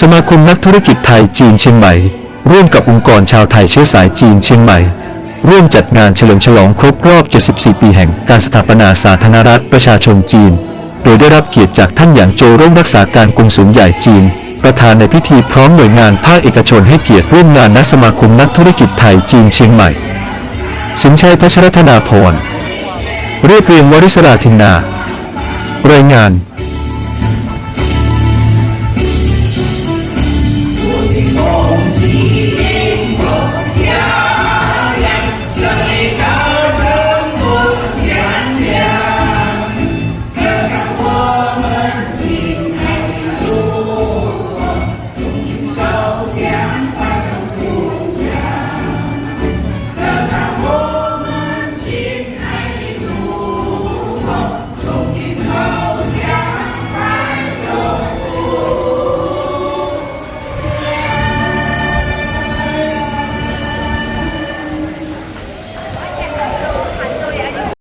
สมาคมนักธุรกิจไทยจีนเชียงใหม่ ร่วมกับองค์กรชาวไทยเชื้อสายจีนเชียงใหม่ ร่วมจัดงานเฉลิมฉลองครบรอบ 74 ปีแห่งการสถาปนาสาธารณรัฐประชาชนจีน โดยได้รับเกียรติจากท่านหยางโจร่วมรักษาการกงสุลใหญ่จีน ประธานในพิธีพร้อมหน่วยงานภาคเอกชนให้เกียรติร่วมงานณสมาคมนักธุรกิจไทยจีนเชียงใหม่ สินชัยพัชรธนาพรเรียบเรียงวริศราธินนารายงาน